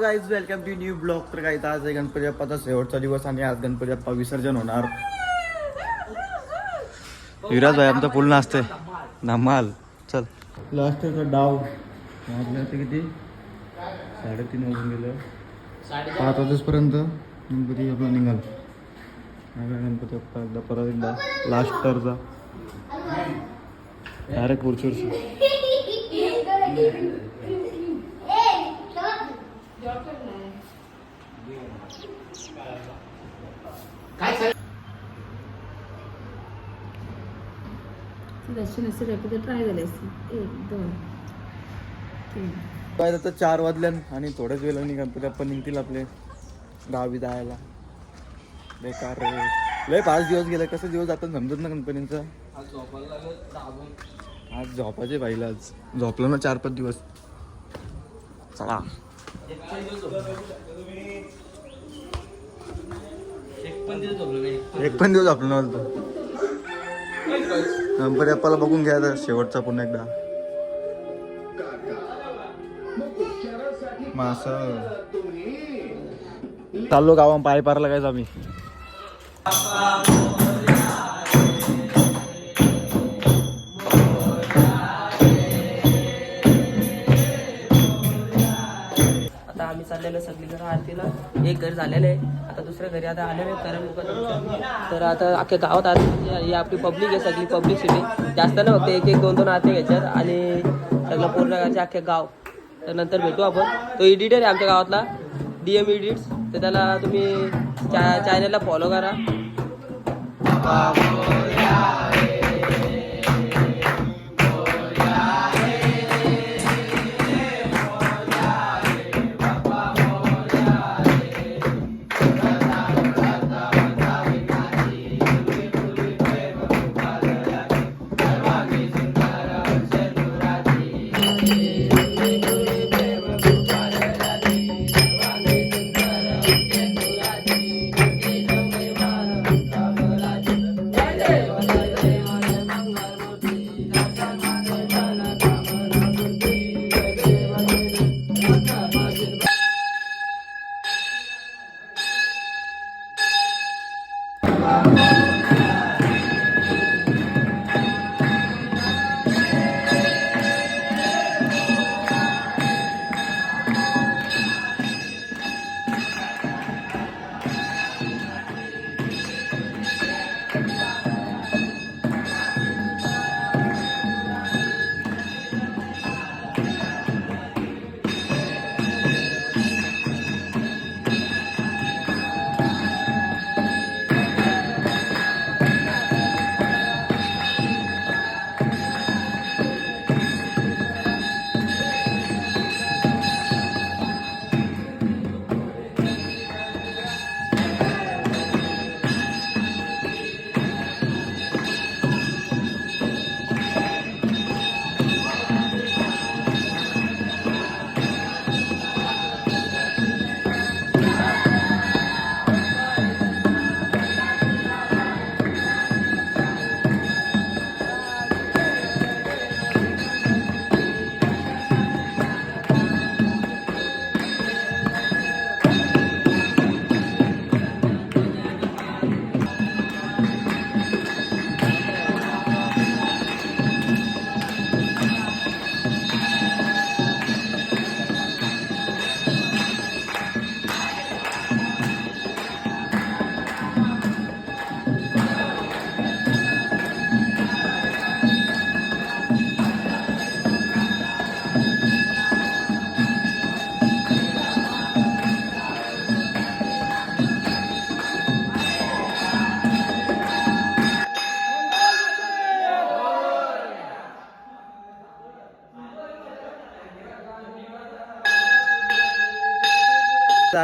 Guys welcome to new blog तर काही आज आहे गणपती बाप्पाचा शेवटचा दिवस आणि आज गणपती बाप्पा विसर्जन होणार. विराज भाई आमचा फुल नाचते धमाल. चल. लास्टचा डाव. वाजले होते किती? साडेतीन वाजून गेलं. पाच वाजेपर्यंत गणपती आपला निघाल. गणपती बाप्पा एकदा परत एकदा लास्ट टरचा डायरेक्ट पुढची असं रेपीटर ट्राय झाले असते एक दोन तीन. काय आता चार वाजल्यान आणि थोड्याच वेळाने गणपती बाप्पा निघतील आपले गावी जायला बेकार रे. लय पाच दिवस गेले कसे दिवस जातात समजत ना गणपतींचा. आज झोपाचे पाहिलं आज झोपलो ना चार पाच दिवस. चला. एक पण दिवस झोपलो नव्हतं गणपती बाप्पाला बघून घ्या आता शेवटचा पुन्हा एकदा. मग असं चाललो गावा पाय पारला काय आम्ही. आता सगळी घरं आरतीला एक घर झालेलं आहे. आता दुसऱ्या घरी आता आलेलं आहे कारण तर आता अख्ख्या गावात आरती आपली पब्लिक आहे सगळी पब्लिक सिटी जास्त ना फक्त एक एक दोन दोन आरती घ्यायच्यात आणि सगळं पूर्ण गावचे अख्खे गाव. तर नंतर भेटू आपण. तो एडिटर आहे आमच्या गावातला डी एम एडिट्स तर त्याला तुम्ही चा चॅनलला फॉलो करा.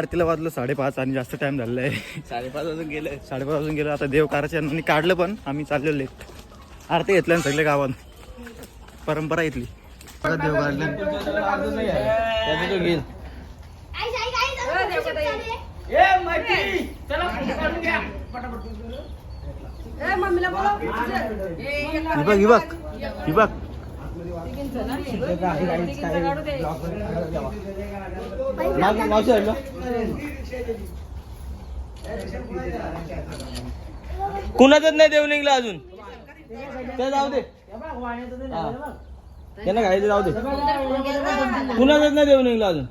आरतीला वाजलं साडेपाच आणि जास्त टाइम झालेला आहे. साडेपाच वाजून गेलं. साडेपाच वाजून गेलं आता देव कारच्या काढलं पण आम्ही चाललेलो लेट आरती घेतल्या ना सगळ्या गावात. परंपरा इथली. देव काढलं मम्मीला बोला ही बघ. कुणाचंच नाही देऊ निघलं अजून. ते जाऊ दे. त्यांना घायचं जाऊ दे. कुणाचंच नाही देऊ निघलं अजून.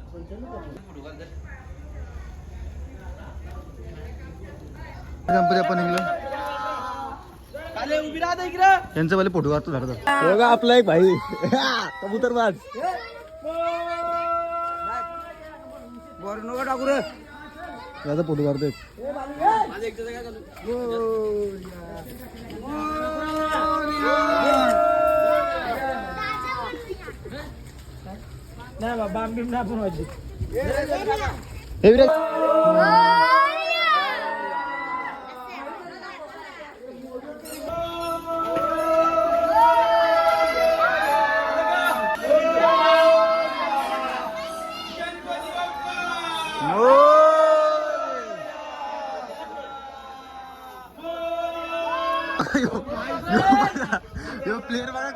गणपती आपण निघलो. त्यांचं वाले फोटो काढतो धरतात बघा आपला एक भाई. कबूतर बाज याचा फोटो काढतोय हे विराज. प्लेअर बघा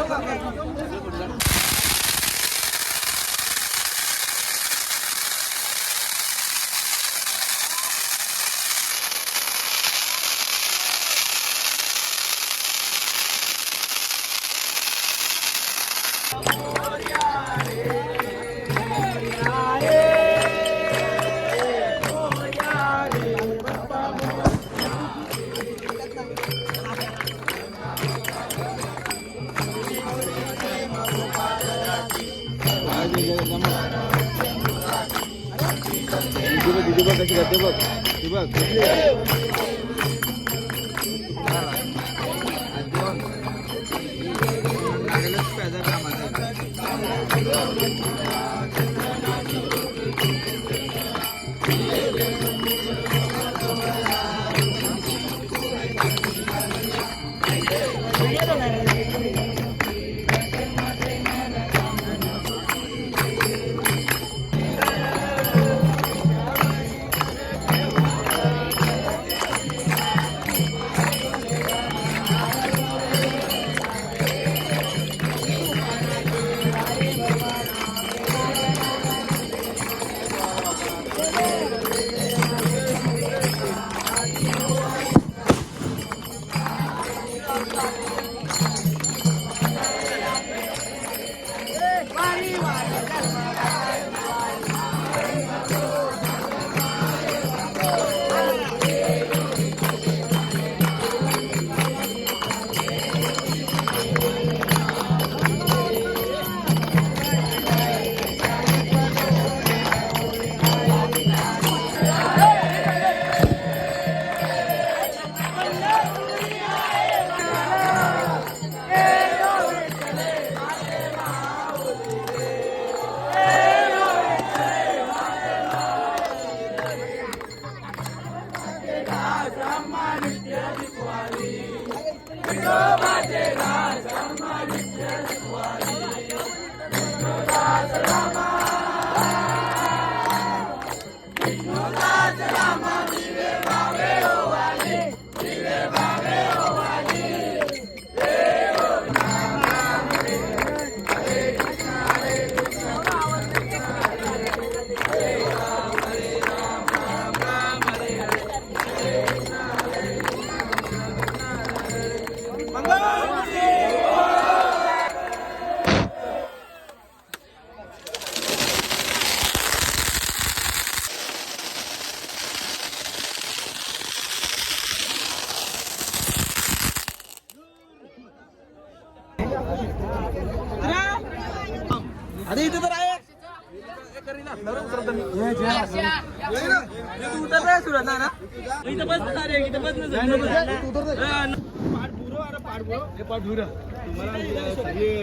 Yeah. दीदी बघ कशी करते बघ ती बघ.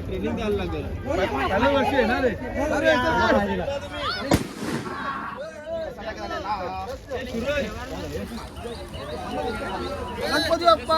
ट्रेनिंग द्यायला लागेल गणपती बाप्पा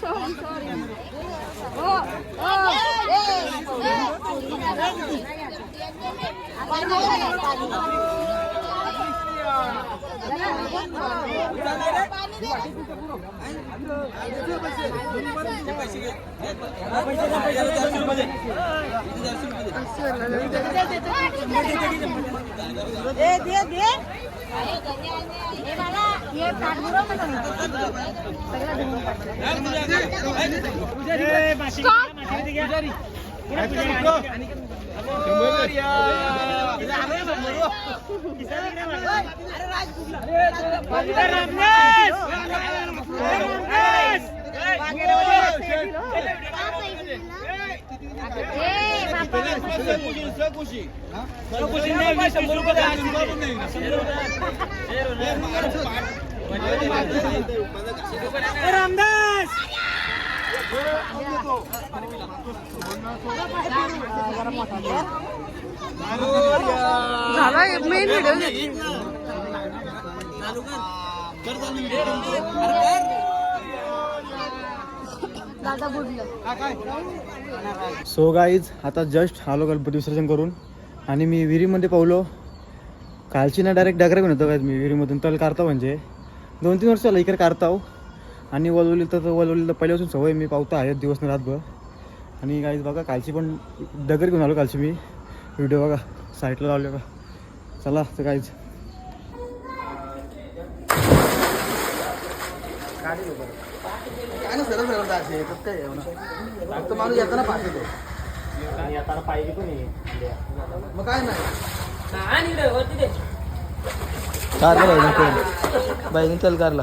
સોરી સોરી दे दे दे हे मला हे पाठबुरो म्हणून सगळं रामदास! झाला मेन व्हिडिओ सो गाईज आता जस्ट आलो गणपती विसर्जन करून. आणि मी विहिरीमध्ये पावलो. कालची ना डायरेक्ट डगरा घेऊन होतो काय मी विहिरीमधून. तल काढता म्हणजे. दोन तीन वर्ष झालं इकडे काढताव. आणि वलवली तर वलवली तर पहिल्यापासून सवय मी पावता आहे दिवस न रातभर. आणि गाईज बघा कालची पण डगर घेऊन आलो कालची मी. व्हिडिओ बघा साईटला लावले का चला तर काहीच काय ना सरळ सरळ जायचे काय फक्त माणूस येताना पाहतो येताना पाहिजे पण मग काय नाही. कारला चल कारला.